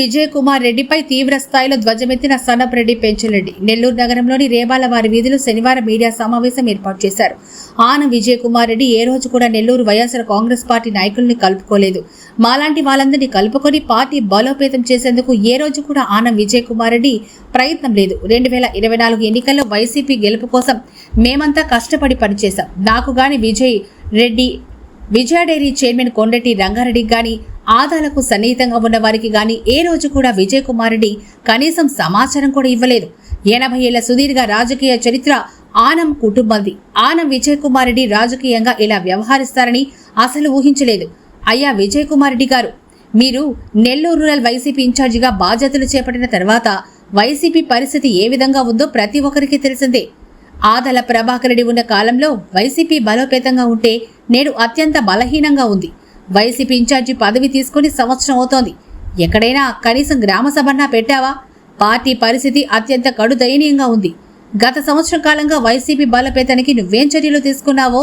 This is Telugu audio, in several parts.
విజయ్ కుమార్ రెడ్డిపై తీవ్ర స్థాయిలో ధ్వజమెత్తిన సన్నపరెడ్డి పెంచలరెడ్డి నెల్లూరు నగరంలోని రేబాల వారి వీధిలో శనివారం మీడియా సమావేశం ఏర్పాటు చేశారు. ఆన విజయ్ కుమార్ రెడ్డి ఏ రోజు కూడా నెల్లూరు వైఎస్ఆర్ కాంగ్రెస్ పార్టీ నాయకుల్ని కలుపుకోలేదు. మాలాంటి వాళ్ళందరినీ కలుపుకొని పార్టీ బలోపేతం చేసేందుకు ఏ రోజు కూడా ఆనం విజయ్ కుమార్ రెడ్డి ప్రయత్నం లేదు. రెండు వేల ఇరవై నాలుగు ఎన్నికల్లో వైసీపీ గెలుపు కోసం మేమంతా కష్టపడి పనిచేశాం. నాకు గాని విజయ్ రెడ్డి విజయ డైరీ చైర్మన్ కొండటి రంగారెడ్డికి గాని ఆదాలకు సన్నిహితంగా ఉన్న వారికి గాని ఏ రోజు కూడా విజయ్ కుమార్ రెడ్డి కనీసం సమాచారం కూడా ఇవ్వలేదు. ఎనభై ఏళ్ళ సుదీర్ఘ రాజకీయ చరిత్ర ఆనం కుటుంబంది. ఆనం విజయ్ కుమార్ రెడ్డి రాజకీయంగా ఇలా వ్యవహరిస్తారని అసలు ఊహించలేదు. అయ్యా విజయ్ కుమార్ రెడ్డి గారు మీరు నెల్లూరు రూరల్ వైసీపీ ఇన్ఛార్జిగా బాధ్యతలు చేపట్టిన తర్వాత వైసీపీ పరిస్థితి ఏ విధంగా ఉందో ప్రతి ఒక్కరికి తెలిసిందే. ఆదల ప్రభాకర్ రెడ్డి ఉన్న కాలంలో వైసీపీ బలోపేతంగా ఉంటే నేడు అత్యంత బలహీనంగా ఉంది. వైసీపీ ఇన్ఛార్జి పదవి తీసుకుని సంవత్సరం అవుతోంది. ఎక్కడైనా కనీసం గ్రామ సభన్నా పెట్టావా? పార్టీ పరిస్థితి అత్యంత కడు దయనీయంగా ఉంది. గత సంవత్సరం కాలంగా వైసీపీ బలపేతనికి నువ్వేం చర్యలు తీసుకున్నావో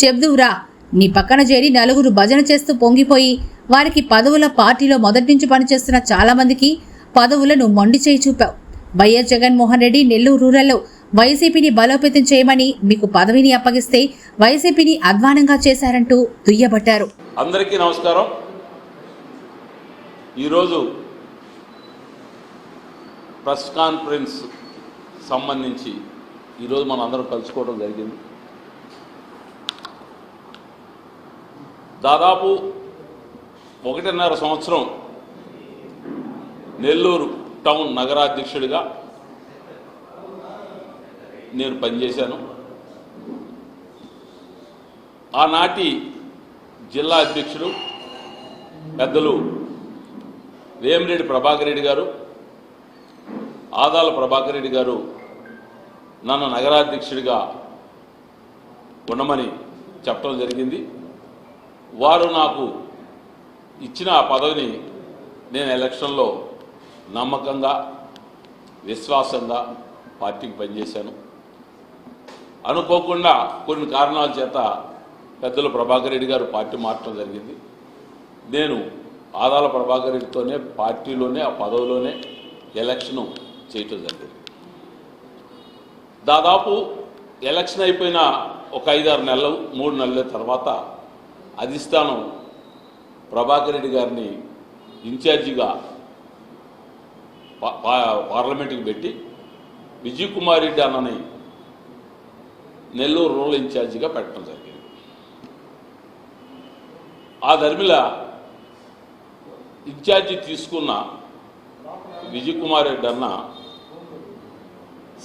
చెబుదువురా. నీ పక్కన చేరి నలుగురు భజన చేస్తూ పొంగిపోయి వారికి పదవుల పార్టీలో మొదటి నుంచి పనిచేస్తున్న చాలామందికి పదవులను మొండి చేయి చూపావు. వైఎస్ జగన్మోహన్ రెడ్డి నెల్లూరు రూరల్లో వైసీపీని బలోపేతం చేయమని మీకు పదవిని అప్పగిస్తే వైసీపీని అధ్వానంగా చేశారంటూ దుయ్యబట్టారు. అందరికీ నమస్కారం. ఈరోజు ప్రెస్ కాన్ఫరెన్స్ సంబంధించి ఈరోజు మనం అందరం కలుసుకోవడం జరిగింది. దాదాపు ఒకటిన్నర సంవత్సరం నెల్లూరు టౌన్ నగరాధ్యక్షుడిగా నేను పనిచేశాను. ఆనాటి జిల్లా అధ్యక్షుడు పెద్దలు వేమిరెడ్డి ప్రభాకర్ రెడ్డి గారు ఆదాల ప్రభాకర్ రెడ్డి గారు నన్ను నగరాధ్యక్షుడిగా ఉండమని చెప్పడం జరిగింది. వారు నాకు ఇచ్చిన ఆ పదవిని నేను ఎలక్షన్లో నమ్మకంగా విశ్వాసంగా పార్టీకి పనిచేశాను. అనుకోకుండా కొన్ని కారణాల చేత పెద్దలు ప్రభాకర్ రెడ్డి గారు పార్టీ మార్చడం జరిగింది. నేను ఆదాల ప్రభాకర్ రెడ్డితోనే పార్టీలోనే ఆ పదవిలోనే ఎలక్షను చేయటం జరిగింది. దాదాపు ఎలక్షన్ అయిపోయిన ఒక ఐదారు నెలలు మూడు నెలల తర్వాత అధిష్టానం ప్రభాకర్ రెడ్డి గారిని ఇన్ఛార్జిగా పా- పార్లమెంటుకి పెట్టి విజయ్ కుమార్ రెడ్డి అన్నని నెల్లూరు రూరల్ ఇన్ఛార్జిగా పెట్టడం జరిగింది. ఆ ధర్మిల ఇన్ఛార్జి తీసుకున్న విజయ్ కుమార్ రెడ్డి అన్న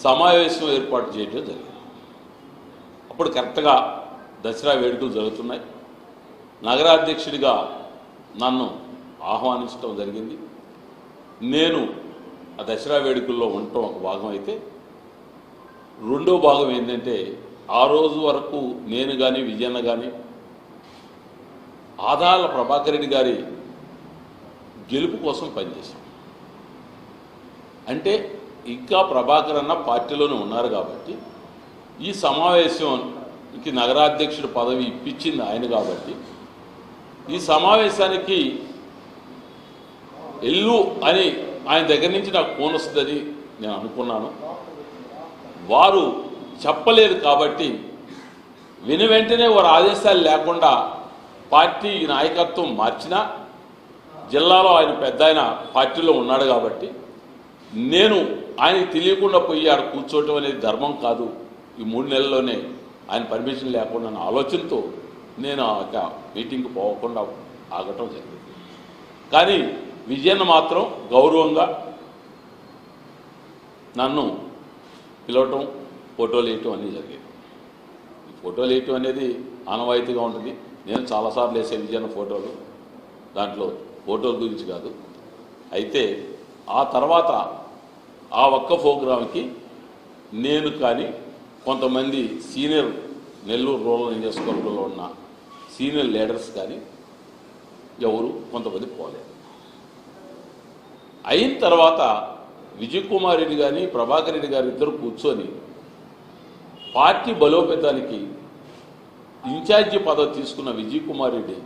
సమావేశం ఏర్పాటు చేయడం జరిగింది. అప్పుడు కరెక్ట్గా దసరా వేడుకలు జరుగుతున్నాయి. నగరాధ్యక్షుడిగా నన్ను ఆహ్వానించడం జరిగింది. నేను ఆ దసరా వేడుకల్లో ఉండటం ఒక భాగం అయితే రెండో భాగం ఏంటంటే ఆ రోజు వరకు నేను కానీ విజయన్న కానీ ఆదాల ప్రభాకర్ రెడ్డి గారి గెలుపు కోసం పనిచేశాం. అంటే ఇంకా ప్రభాకర్ అన్న పార్టీలోనే ఉన్నారు కాబట్టి ఈ సమావేశంకి నగరాధ్యక్షుడు పదవి ఇప్పించింది ఆయన కాబట్టి ఈ సమావేశానికి ఎల్లు అని ఆయన దగ్గర నుంచి నాకు ఫోన్ వస్తుందని నేను అనుకున్నాను. వారు చెప్పలేదు కాబట్టి విని వెంటనే వారి ఆదేశాలు లేకుండా పార్టీ నాయకత్వం మార్చినా జిల్లాలో ఆయన పెద్ద ఆయన పార్టీలో ఉన్నాడు కాబట్టి నేను ఆయనకి తెలియకుండా పోయి ఆడ కూర్చోవటం అనేది ధర్మం కాదు. ఈ మూడు నెలల్లోనే ఆయన పర్మిషన్ లేకుండా నా ఆలోచనతో నేను ఆ యొక్క మీటింగ్కి పోకుండా ఆగటం జరిగింది. కానీ విజయన్న మాత్రం గౌరవంగా నన్ను పిలవటం ఫోటోలు వేయటం అన్నీ జరిగాయి. ఈ ఫోటోలు వేయటం అనేది ఆనవాయితీగా ఉంటుంది. నేను చాలాసార్లు వేసే విజయన ఫోటోలు దాంట్లో ఫోటోల గురించి కాదు. అయితే ఆ తర్వాత ఆ ఒక్క ప్రోగ్రామ్కి నేను కానీ కొంతమంది సీనియర్ నెల్లూరు రూరల్ నియోజకవర్గంలో ఉన్న సీనియర్ లీడర్స్ కానీ ఎవరు కొంతమంది పోలేదు అయిన తర్వాత విజయ్ కుమార్ రెడ్డి కానీ ప్రభాకర్ రెడ్డి గారు ఇద్దరు కూర్చొని పార్టీ బలోపేతానికి ఇన్ఛార్జి పదవి తీసుకున్న విజయ్ కుమార్ రెడ్డి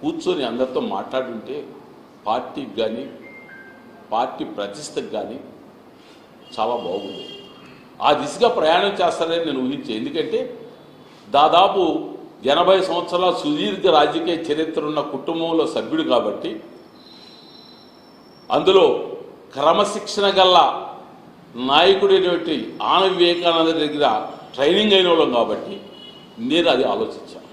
కూర్చొని అందరితో మాట్లాడుంటే పార్టీకి కానీ పార్టీ ప్రతిష్టకు కానీ చాలా బాగుంది. ఆ దిశగా ప్రయాణం చేస్తారని నేను ఊహించే. ఎందుకంటే దాదాపు ఎనభై సంవత్సరాల సుదీర్ఘ రాజకీయ చరిత్ర ఉన్న కుటుంబంలో సభ్యుడు కాబట్టి అందులో క్రమశిక్షణ గల్లా నాయకుడైనటువంటి ఆన వివేకానంద దగ్గర ట్రైనింగ్ అయిన వాళ్ళం కాబట్టి నేను అది ఆలోచించాను.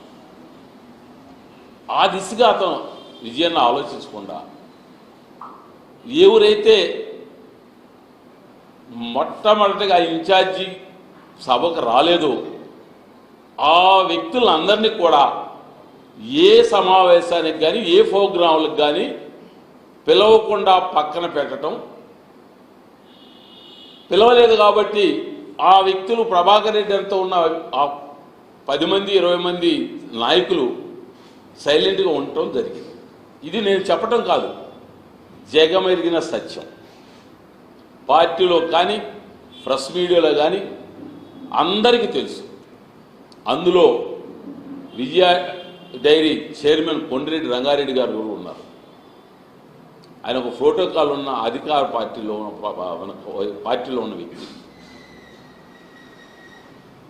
ఆ దిశగా అతను విజయాన్ని ఆలోచించకుండా ఎవరైతే మొట్టమొదటిగా ఇన్ఛార్జి సభకు రాలేదో ఆ వ్యక్తులందరినీ కూడా ఏ సమావేశానికి కానీ ఏ ప్రోగ్రాంలకు కానీ పిలవకుండా పక్కన పెట్టడం పిలవలేదు కాబట్టి ఆ వ్యక్తులు ప్రభాకర్ రెడ్డి అంతా ఉన్న ఆ పది మంది ఇరవై మంది నాయకులు సైలెంట్గా ఉండటం జరిగింది. ఇది నేను చెప్పటం కాదు. జగమెరిగిన సత్యం. పార్టీలో కానీ ప్రెస్ మీడియాలో కానీ అందరికీ తెలుసు. అందులో విజయ డైరీ చైర్మన్ కొండిరెడ్డి రంగారెడ్డి గారు ఆయన ఒక ప్రోటోకాల్ ఉన్న అధికార పార్టీలో ఉన్న పార్టీలో ఉన్న వ్యక్తి.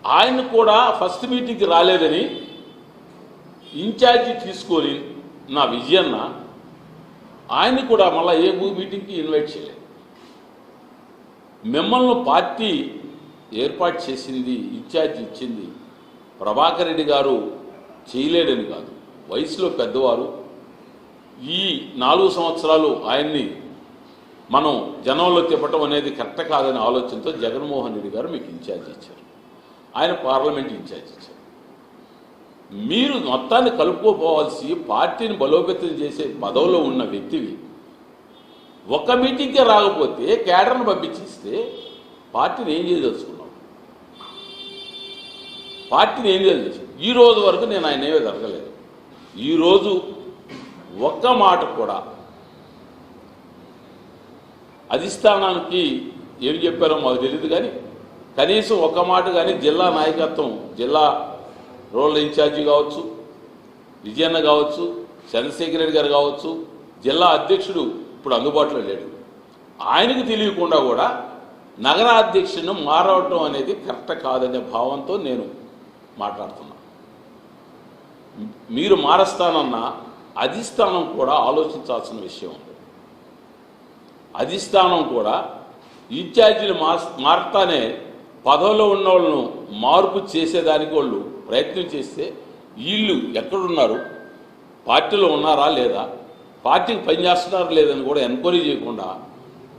ఆయన కూడా ఫస్ట్ మీటింగ్కి రాలేదని ఇన్ఛార్జి తీసుకొని నా విజయన్న ఆయన కూడా మళ్ళీ ఏ మీటింగ్కి ఇన్వైట్ చేయలేదు మిమ్మల్ని పార్టీ ఏర్పాటు చేసింది ఇన్ఛార్జ్ ఇచ్చింది ప్రభాకర్ రెడ్డి గారు చేయలేడని కాదు. వయసులో పెద్దవారు ఈ నాలుగు సంవత్సరాలు ఆయన్ని మనం జనంలో తిప్పటం అనేది కరెక్ట్ కాదనే ఆలోచనతో జగన్మోహన్ రెడ్డి గారు మీకు ఇన్ఛార్జ్ ఇచ్చారు. ఆయన పార్లమెంట్ ఇన్ఛార్జ్ ఇచ్చారు. మీరు మొత్తాన్ని కలుపుకోపోవాల్సి పార్టీని బలోపేతం చేసే పదవిలో ఉన్న వ్యక్తివి ఒక మీటింగ్కే రాకపోతే కేడర్ను పంపించిస్తే పార్టీని ఏం చేయదలుచుకున్నాం పార్టీని ఏం చేయదలుచు ఈ రోజు వరకు నేను ఆయన ఏమీ జరగలేదు. ఈరోజు ఒక్క మాట కూడా. అధిష్టానానికి ఏం చెప్పారో మాకు తెలియదు కానీ కనీసం ఒక మాట కానీ జిల్లా నాయకత్వం జిల్లా రోడ్ల ఇన్ఛార్జి కావచ్చు విజయన్న కావచ్చు చంద్రశేఖర్ రెడ్డి గారు కావచ్చు జిల్లా అధ్యక్షుడు ఇప్పుడు అందుబాటులో లేడు. ఆయనకు తెలియకుండా కూడా నగర అధ్యక్షుడిని మారవటం అనేది కరెక్ట్ కాదనే భావంతో నేను మాట్లాడుతున్నా. మీరు మారస్తానన్నా అధిష్టానం కూడా ఆలోచించాల్సిన విషయం ఉంది అధిష్టానం కూడా ఇన్ఛార్జీలు మార్ పదవిలో ఉన్న వాళ్ళను మార్పు చేసేదానికి వాళ్ళు ప్రయత్నం చేస్తే వీళ్ళు ఎక్కడున్నారు? పార్టీలో ఉన్నారా లేదా? పార్టీకి పనిచేస్తున్నారా లేదని కూడా ఎంక్వైరీ చేయకుండా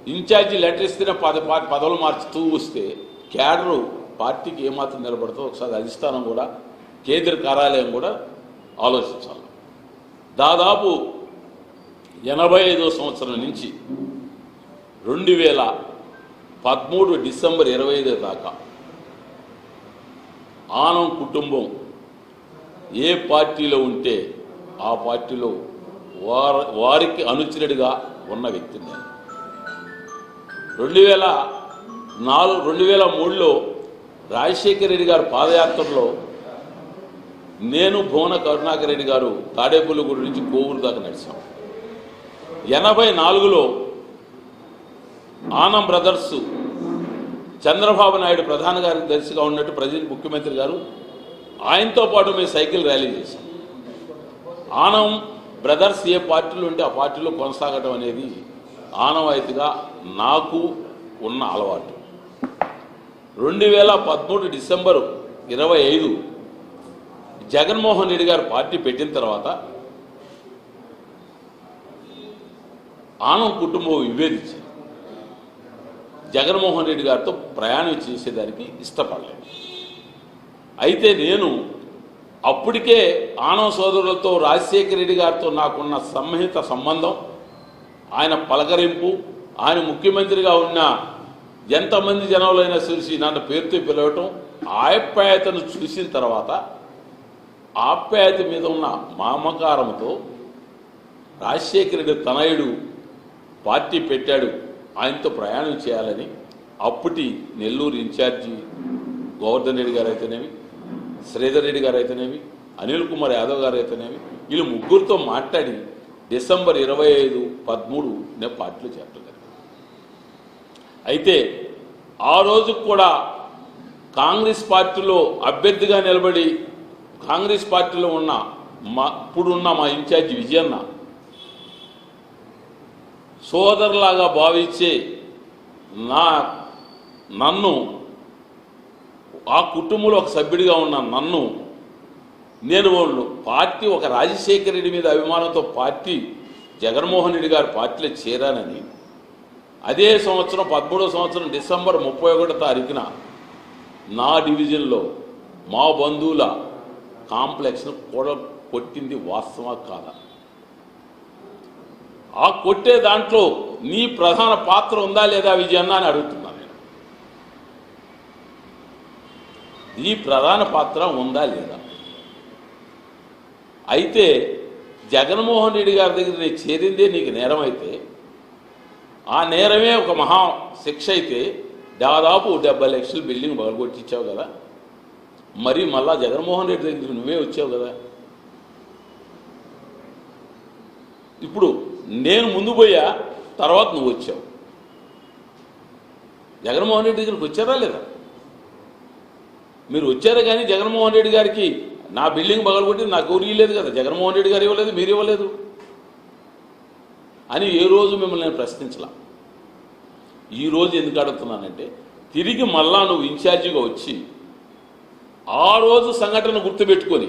ఇన్ఛార్జీ లెటర్ ఇస్తేనే పద పద- పదవులు మార్చుతూ వస్తే క్యాడరు పార్టీకి ఏమాత్రం నిలబడుతుందో ఒకసారి అధిష్టానం కూడా కేంద్ర కార్యాలయం కూడా ఆలోచించాలి. దాదాపు ఎనభై ఐదో సంవత్సరం నుంచి రెండు వేల పదమూడు డిసెంబర్ ఇరవై ఐదు దాకా ఆనం కుటుంబం ఏ పార్టీలో ఉంటే ఆ పార్టీలో వార వారికి అనుచరుడిగా ఉన్న వ్యక్తిని నేను. రెండు వేల నాలుగు రెండు వేల మూడులో రాజశేఖర రెడ్డి గారు పాదయాత్రలో నేను భువన కరుణాకర్ రెడ్డి గారు తాడేపల్లిగూడు నుంచి కోవూరు దాకా నడిచాం. ఎనభై నాలుగులో ఆనం బ్రదర్స్ చంద్రబాబు నాయుడు ప్రధాన గారి దర్శిగా ఉన్నట్టు ప్రజెంట్ ముఖ్యమంత్రి గారు ఆయనతో పాటు మేము సైకిల్ ర్యాలీ చేశాం. ఆనం బ్రదర్స్ ఏ పార్టీలో ఉంటే ఆ పార్టీలో కొనసాగడం అనేది ఆనవాయితీగా నాకు ఉన్న అలవాటు. రెండు వేల పదమూడు డిసెంబరు ఇరవై ఐదు జగన్మోహన్ రెడ్డి గారు పార్టీ పెట్టిన తర్వాత ఆనం కుటుంబం విభేదించింది. జగన్మోహన్ రెడ్డి గారితో ప్రయాణం చేసేదానికి ఇష్టపడలేదు. అయితే నేను అప్పటికే ఆనవ సోదరులతో రాజశేఖర రెడ్డి గారితో నాకున్న సమ్మిహిత సంబంధం ఆయన పలకరింపు ఆయన ముఖ్యమంత్రిగా ఉన్న ఎంతమంది జనంలోనైనా చూసి నన్ను పేరుతో పిలవటం ఆప్యాయతను చూసిన తర్వాత ఆప్యాయత మీద ఉన్న మామకారంతో రాజశేఖర రెడ్డి తనయుడు పార్టీ పెట్టాడు. ఆయనతో ప్రయాణం చేయాలని అప్పటి నెల్లూరు ఇన్ఛార్జి గోవర్ధన్ రెడ్డి గారు అయితేనేమి శ్రీధర్ రెడ్డి గారు అయితేనేమి అనిల్ కుమార్ యాదవ్ గారు అయితేనేమి వీళ్ళు ముగ్గురితో మాట్లాడి డిసెంబర్ ఇరవై ఐదు పదమూడు నేను పార్టీలో చేరటం అయితే ఆ రోజు కూడా కాంగ్రెస్ పార్టీలో అభ్యర్థిగా నిలబడి కాంగ్రెస్ పార్టీలో ఉన్న మా ఇప్పుడున్న మా ఇన్ఛార్జి విజయన్న సోదరులాగా భావించే నా నన్ను ఆ కుటుంబంలో ఒక సభ్యుడిగా ఉన్న నన్ను నేను వాళ్ళు పార్టీ ఒక రాజశేఖర రెడ్డి మీద అభిమానంతో పార్టీ జగన్మోహన్ రెడ్డి గారి పార్టీలో చేరానని అదే సంవత్సరం పదమూడో సంవత్సరం డిసెంబర్ ముప్పై ఒకటో తారీఖున నా డివిజన్లో మా బంధువుల కాంప్లెక్స్ను కూడా కొట్టింది వాస్తవా కాదా? ఆ కొట్టే దాంట్లో నీ ప్రధాన పాత్ర ఉందా లేదా విజయన్న అని అడుగుతున్నా నేను. నీ ప్రధాన పాత్ర ఉందా లేదా? అయితే జగన్మోహన్ రెడ్డి గారి దగ్గర నేను చేరిందే నీకు నేరం అయితే ఆ నేరమే ఒక మహా శిక్ష అయితే దాదాపు డెబ్బై లక్షలు బిల్డింగ్ పగలగొట్టించావు కదా. మరి మళ్ళా జగన్మోహన్ రెడ్డి దగ్గర నువ్వే వచ్చావు కదా. ఇప్పుడు నేను ముందు పోయా తర్వాత నువ్వు వచ్చావు. జగన్మోహన్ రెడ్డి దగ్గరికి వచ్చారా లేదా? మీరు వచ్చారా కానీ జగన్మోహన్ రెడ్డి గారికి నా బిల్డింగ్ పగలగొట్టి నాకు ఎవరు లేదు కదా జగన్మోహన్ రెడ్డి గారు ఇవ్వలేదు మీరు ఇవ్వలేదు అని ఏ రోజు మిమ్మల్ని నేను ప్రశ్నించలా? ఈ రోజు ఎందుకు అడుగుతున్నానంటే తిరిగి మళ్ళా నువ్వు ఇన్ఛార్జిగా వచ్చి ఆ రోజు సంఘటన గుర్తుపెట్టుకొని.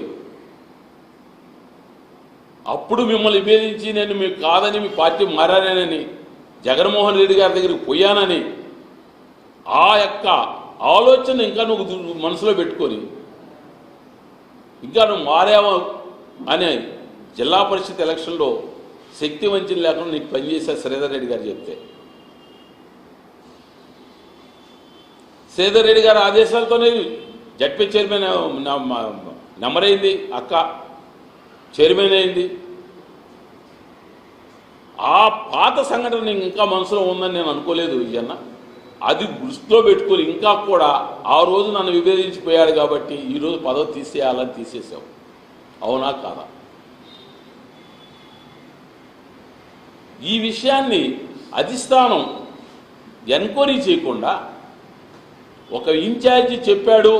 అప్పుడు మిమ్మల్ని విభేదించి నేను మీకు కాదని మీ పార్టీ మారానని జగన్మోహన్ రెడ్డి గారి దగ్గరికి పోయానని ఆ యొక్క ఆలోచన ఇంకా నువ్వు మనసులో పెట్టుకొని ఇంకా నువ్వు మారావు అనే జిల్లా పరిషత్ ఎలక్షన్లో శక్తి వంచన లేకుండా నీకు పనిచేసే శ్రీధర్ రెడ్డి గారు చెప్తే. శ్రీధర్ రెడ్డి గారి ఆదేశాలతోనే జడ్పీ చైర్మన్ న- నెంబర్ అయింది అక్క చైర్మన్ అయింది. ఆ పాత సంఘటన ఇంకా మనసులో ఉందని నేను అనుకోలేదు విజయన్న అది దృష్టిలో పెట్టుకొని ఇంకా కూడా ఆ రోజు నన్ను విభేదించిపోయాడు కాబట్టి ఈరోజు పదవి తీసేయాలని తీసేసావు అవునా కాదా? ఈ విషయాన్ని అధిష్టానం ఎంక్వైరీ చేయకుండా ఒక ఇన్ఛార్జి చెప్పాడు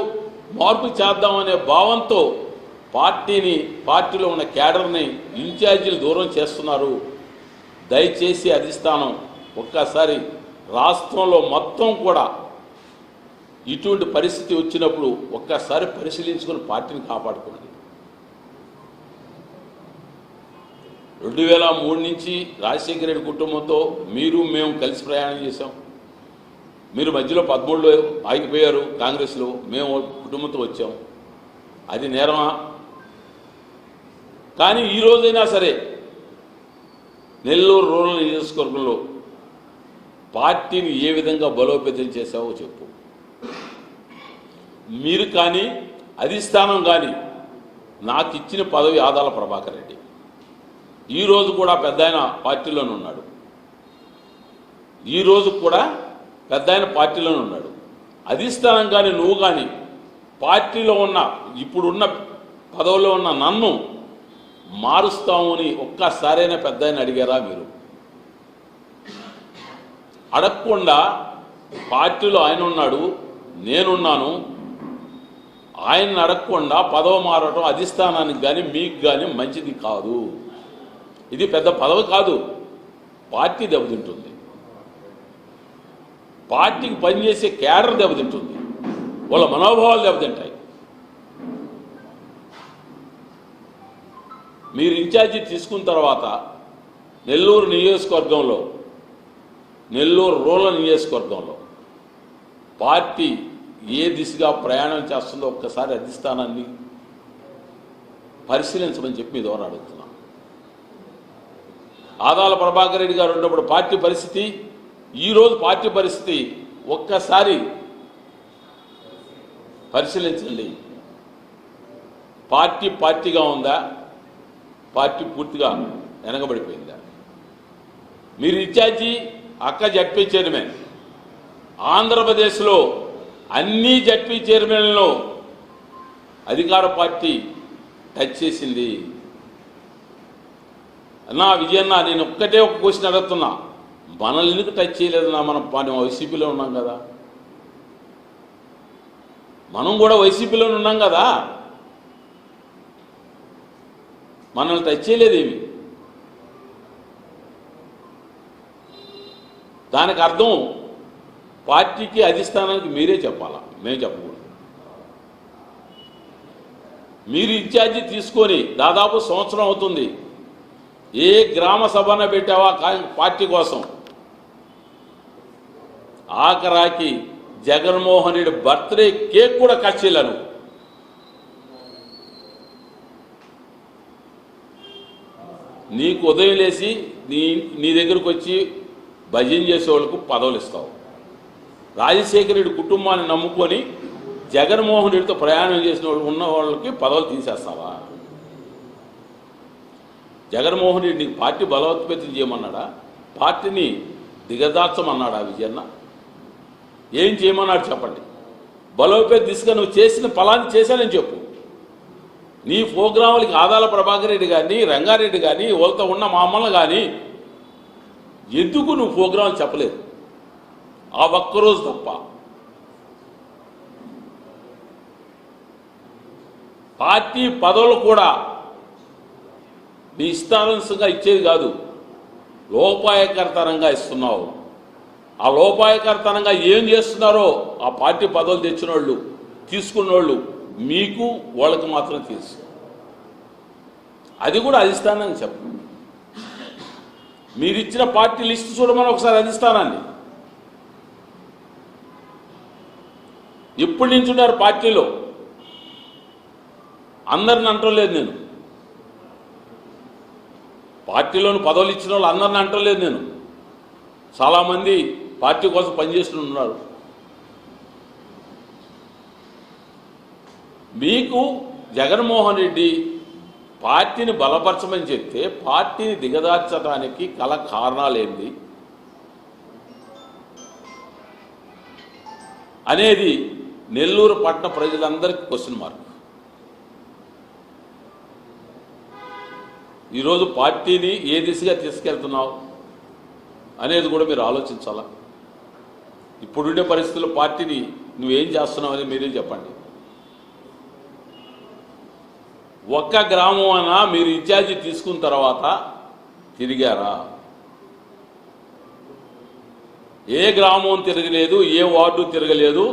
మార్పు చేద్దామనే భావంతో పార్టీని పార్టీలో ఉన్న క్యాడర్ని ఇన్ఛార్జీలు దూరం చేస్తున్నారు. దయచేసి అధిష్టానం ఒక్కసారి రాష్ట్రంలో మొత్తం కూడా ఇటువంటి పరిస్థితి వచ్చినప్పుడు ఒక్కసారి పరిశీలించుకొని పార్టీని కాపాడుకోండి. రెండు వేల మూడు నుంచి రాజశేఖర రెడ్డి కుటుంబంతో మీరు మేము కలిసి ప్రయాణం చేశాం. మీరు మధ్యలో పదమూడులో ఆగిపోయారు కాంగ్రెస్లో. మేము కుటుంబంతో వచ్చాం. అది నేరమా? కానీ ఈ రోజైనా సరే నెల్లూరు రూరల్ నియోజకవర్గంలో పార్టీని ఏ విధంగా బలోపేతం చేశావో చెప్పు. మీరు కానీ అధిష్టానం కానీ నాకు ఇచ్చిన పదవి ఆదాల ప్రభాకర్ రెడ్డి. ఈ రోజు కూడా పెద్ద ఆయన పార్టీలోనే ఉన్నాడు. ఈ కూడా పెద్ద ఆయన పార్టీలోనే ఉన్నాడు. అధిష్టానం కానీ నువ్వు కానీ పార్టీలో ఉన్న ఇప్పుడున్న పదవిలో ఉన్న నన్ను మారుస్తాము అని ఒక్కసారైనా పెద్ద ఆయన అడిగారా మీరు? అడగకుండా పార్టీలో ఆయన ఉన్నాడు నేనున్నాను. ఆయన్ని అడగకుండా పదవి మారటం అధిష్టానానికి కానీ మీకు కానీ మంచిది కాదు. ఇది పెద్ద పదవి కాదు. పార్టీ దెబ్బతింటుంది. పార్టీకి పనిచేసే క్యాడర్ దెబ్బతింటుంది. వాళ్ళ మనోభావాలు దెబ్బతింటాయి. మీరు ఇన్ఛార్జి తీసుకున్న తర్వాత నెల్లూరు నియోజకవర్గంలో నెల్లూరు రూరల్ నియోజకవర్గంలో పార్టీ ఏ దిశగా ప్రయాణం చేస్తుందో ఒక్కసారి అధిష్టానాన్ని పరిశీలించమని చెప్పి మీ ద్వారా అడుగుతున్నాను. ఆదాల ప్రభాకర్ రెడ్డి గారు ఉన్నప్పుడు పార్టీ పరిస్థితి ఈరోజు పార్టీ పరిస్థితి ఒక్కసారి పరిశీలించండి. పార్టీ పార్టీగా ఉందా? పార్టీ పూర్తిగా వెనకబడిపోయిందా? మీరు ఇన్ఛార్జి అక్క జడ్పీ చైర్మన్. ఆంధ్రప్రదేశ్లో అన్ని జడ్పీ చైర్మన్లను అధికార పార్టీ టచ్ చేసింది. అన్నా విజయన్న నేను ఒక్కటే ఒక క్వశ్చన్ అడుగుతున్నా. మనల్ని ఎందుకు టచ్ చేయలేదన్నా మనం? మనం వైసీపీలో ఉన్నాం కదా. మనం కూడా వైసీపీలో ఉన్నాం కదా. మనల్ని టచ్ చేయలేదేమి దానికి అర్థం పార్టీకి అధిష్టానానికి మీరే చెప్పాలా? మేము చెప్పకూడదు. మీరు ఇన్ఛార్జి తీసుకొని దాదాపు సంవత్సరం అవుతుంది. ఏ గ్రామ సభన పెట్టావా పార్టీ కోసం? ఆఖరాకి జగన్మోహన్ రెడ్డి బర్త్డే కేక్ కూడా కట్ చేయలేను నీకు ఉదయం లేచి నీ నీ దగ్గరకు వచ్చి భజన చేసే వాళ్ళకు పదవులు ఇస్తావు రాజశేఖర రెడ్డి కుటుంబాన్ని నమ్ముకొని జగన్మోహన్ రెడ్డితో ప్రయాణం చేసిన వాళ్ళు ఉన్న వాళ్ళకి పదవులు తీసేస్తావా? జగన్మోహన్ రెడ్డి నీకు పార్టీ బలోత్పత్తి చేయమన్నాడా? పార్టీని దిగదార్చమన్నాడా విజయన్న? ఏం చేయమన్నాడు చెప్పండి? బలోపేత దిశగా నువ్వు చేసిన ఫలాన్ని చేశానని చెప్పు. నీ ప్రోగ్రాములకి ఆదాల ప్రభాకర్ రెడ్డి కానీ రంగారెడ్డి కానీ వాళ్ళతో ఉన్న మా కానీ ఎందుకు నువ్వు ప్రోగ్రాం చెప్పలేదు? ఆ ఒక్కరోజు తప్ప. పార్టీ పదవులు కూడా నీ ఇష్టానుసంగా ఇచ్చేది కాదు. లోపాయకరతరంగా ఇస్తున్నావు. ఆ లోపాయకరతనంగా ఏం చేస్తున్నారో ఆ పార్టీ పదవులు తెచ్చిన వాళ్ళు తీసుకున్న వాళ్ళు మీకు వాళ్ళకి మాత్రం తెలుసు. అది కూడా అధిష్టానం చెప్పు మీరు ఇచ్చిన పార్టీ లిస్ట్ చూడమని ఒకసారి అధిష్టానాన్ని. ఎప్పటి నుంచి ఉన్నారు పార్టీలో? అందరిని అంటలేదు నేను. పార్టీలోని పదవులు ఇచ్చిన వాళ్ళు అందరిని అంటలేదు నేను. చాలామంది పార్టీ కోసం పనిచేస్తూ ఉన్నారు మీకు జగన్మోహన్ రెడ్డి పార్టీని బలపరచమని చెప్తే పార్టీని దిగదార్చడానికి కల కారణాలు ఏంటి అనేది నెల్లూరు పట్టణ ప్రజలందరికీ క్వశ్చన్ మార్క్ ఈరోజు పార్టీని ఏ దిశగా తీసుకెళ్తున్నావు అనేది కూడా మీరు ఆలోచించాలా? ఇప్పుడుండే పరిస్థితుల్లో పార్టీని నువ్వేం చేస్తున్నావు అని మీరే చెప్పండి. ఒక్క గ్రామం అన్నా మీరు ఇన్ఛార్జి తీసుకున్న తర్వాత తిరిగారా? ఏ గ్రామం తిరగలేదు ఏ వార్డు తిరగలేదు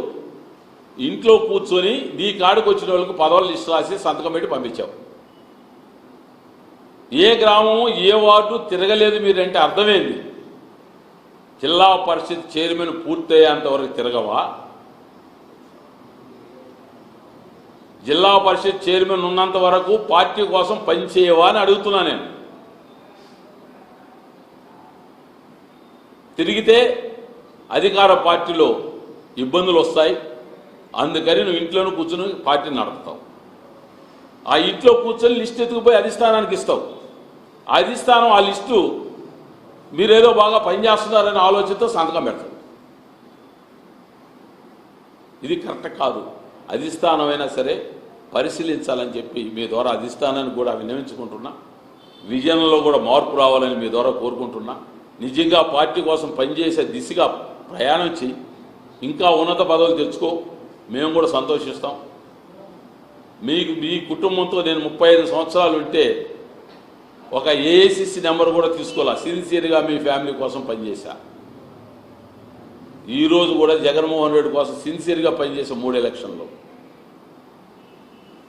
ఇంట్లో కూర్చొని నీ కాడికి వచ్చిన వాళ్ళకు పదవులు లిస్ట్ రాసి సంతకం పెట్టి పంపించావు. ఏ గ్రామము ఏ వార్డు తిరగలేదు మీరంటే అర్థమైంది. జిల్లా పరిషత్ చైర్మన్ పూర్తయ్యేంత వరకు తిరగవా? జిల్లా పరిషత్ చైర్మన్ ఉన్నంత వరకు పార్టీ కోసం పనిచేయవా అని అడుగుతున్నా నేను. తిరిగితే అధికార పార్టీలో ఇబ్బందులు వస్తాయి. అందుకని నువ్వు ఇంట్లోనే కూర్చుని పార్టీని నడుపుతావు. ఆ ఇంట్లో కూర్చొని లిస్ట్ ఎత్తుకుపోయి అధిష్టానానికి ఇస్తావు. ఆ అధిష్టానం ఆ లిస్టు మీరేదో బాగా పనిచేస్తున్నారనే ఆలోచనతో సంతకం పెడతారు ఇది కరెక్ట్ కాదు. అధిష్టానమైనా సరే పరిశీలించాలని చెప్పి మీ ద్వారా అధిష్టానాన్ని కూడా విన్నవించుకుంటున్నా. విజయంలో కూడా మార్పు రావాలని మీ ద్వారా కోరుకుంటున్నా. నిజంగా పార్టీ కోసం పనిచేసే దిశగా ప్రయాణం చేయి ఇంకా ఉన్నత పదవులు తెచ్చుకో. మేము కూడా సంతోషిస్తాం. మీకు మీ కుటుంబంతో నేను ముప్పై ఐదు సంవత్సరాలు ఉంటే ఒక ఏఐసిసి నెంబర్ కూడా తీసుకోవాలా? సిన్సియర్గా మీ ఫ్యామిలీ కోసం పనిచేశా ఈరోజు కూడా జగన్మోహన్ రెడ్డి కోసం సిన్సియర్గా పనిచేసే మూడు ఎలక్షన్లో.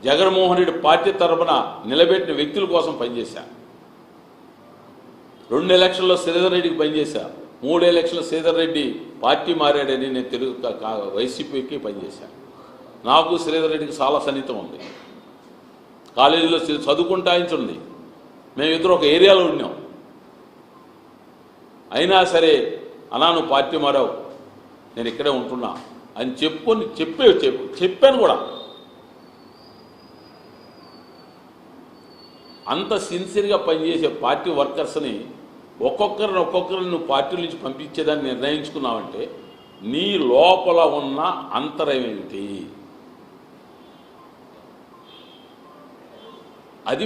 జగన్మోహన్ రెడ్డి పార్టీ తరపున నిలబెట్టిన వ్యక్తుల కోసం పనిచేశా రెండు ఎలక్షన్లో శ్రీధర్ రెడ్డికి పనిచేశా మూడు ఎలక్షన్లో శ్రీధర్ రెడ్డి పార్టీ మారాడని నేను తెలుగు వైసీపీకి పనిచేశా నాకు శ్రీధర్ రెడ్డికి చాలా సన్నిహితం ఉంది. కాలేజీలో చదువుకుంటా ఉంది. మేమిద్దరం ఒక ఏరియాలో ఉన్నాం అయినా సరే అన్నా నువ్వు పార్టీ మారావు. నేను ఇక్కడే ఉంటున్నా అని చెప్పుకొని చెప్పే చెప్పు చెప్పాను కూడా. అంత సిన్సియర్గా పనిచేసే పార్టీ వర్కర్స్ని ఒక్కొక్కరిని ఒక్కొక్కరిని నువ్వు పార్టీ నుంచి పంపించేదాన్ని నిర్ణయించుకున్నావంటే నీ లోపల ఉన్న అంతరం ఏమిటి అది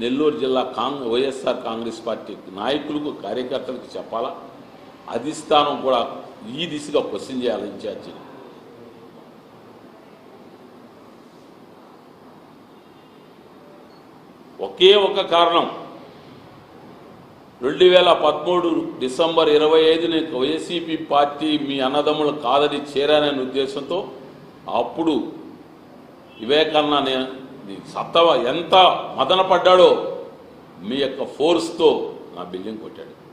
నెల్లూరు జిల్లా కాంగ్ వైఎస్ఆర్ కాంగ్రెస్ పార్టీ నాయకులకు కార్యకర్తలకు చెప్పాలా? అధిష్టానం కూడా ఈ దిశగా క్వశ్చన్ చేయాలి ఇన్ఛార్జి. ఒకే ఒక కారణం. రెండు వేల పదమూడు డిసెంబర్ ఇరవై ఐదున వైసీపీ పార్టీ మీ అన్నదమ్ములు కాదని చేరాననే ఉద్దేశంతో అప్పుడు ఇవే కన్నా నేను సత్తవ ఎంత మదన పడ్డాడో మీ యొక్క ఫోర్స్తో నా బిల్డింగ్ కొట్టాడు.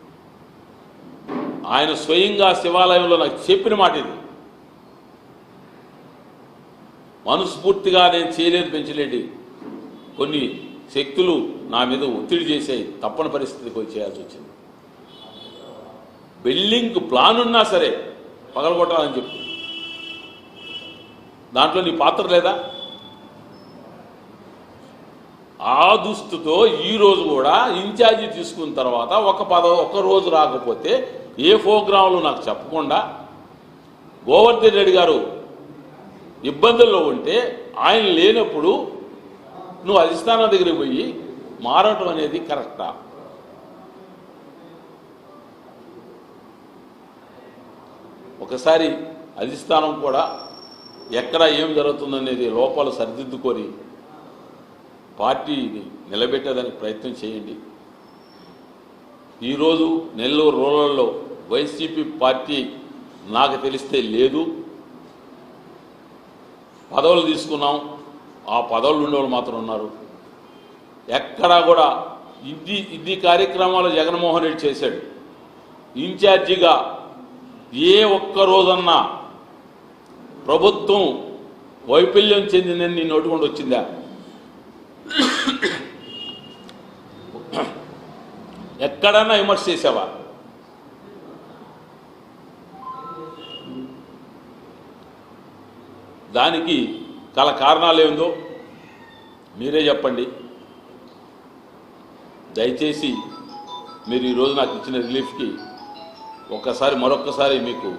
ఆయన స్వయంగా శివాలయంలో నాకు చెప్పిన మాట ఇది. మనస్ఫూర్తిగా నేను చేయలేదు పెంచలేండి. కొన్ని శక్తులు నా మీద ఒత్తిడి చేసే తప్పని పరిస్థితికి చేయాల్సి వచ్చింది. బిల్డింగ్ ప్లాన్ ఉన్నా సరే పగలగొట్టాలని చెప్పు. దాంట్లో నీ పాత్ర లేదా? ఆ దుస్తుతో ఈరోజు కూడా ఇన్ఛార్జి తీసుకున్న తర్వాత ఒక పద ఒక రోజు రాకపోతే ఏ ప్రోగ్రాంలు నాకు చెప్పకుండా గోవర్ధన్ రెడ్డి గారు ఇబ్బందుల్లో ఉంటే ఆయన లేనప్పుడు నువ్వు అధిష్టానం దగ్గరికి పోయి మారటం అనేది కరెక్టా? ఒకసారి అధిష్టానం కూడా ఎక్కడ ఏం జరుగుతుందనేది లోపాలు సరిదిద్దుకొని పార్టీని నిలబెట్టేదానికి ప్రయత్నం చేయండి. ఈరోజు నెల్లూరు రూరల్లో వైసీపీ పార్టీ నాకు తెలిస్తే లేదు. పదవులు తీసుకున్నాం. ఆ పదవులు ఉండేవాళ్ళు మాత్రం ఉన్నారు. ఎక్కడా కూడా ఇది ఇది కార్యక్రమాలు జగన్మోహన్ రెడ్డి చేశాడు. ఇన్ఛార్జిగా ఏ ఒక్క రోజన్నా ప్రభుత్వం వైఫల్యం చెందిందని నీ నోటుకుండా వచ్చిందా ఎక్కడన్నా విమర్శ చేసావా? దానికి గల కారణాలు ఏందో మీరే చెప్పండి. దయచేసి మీరు ఈరోజు నాకు ఇచ్చిన రిలీఫ్కి ఒక్కసారి మరొక్కసారి మీకు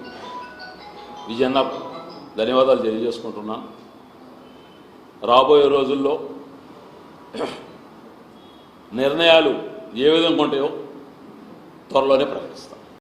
విజయన్న ధన్యవాదాలు తెలియజేసుకుంటున్నాను. రాబోయే రోజుల్లో నిర్ణయాలు ఏ విధంగా ఉంటాయో త్వరలోనే ప్రకటిస్తాం.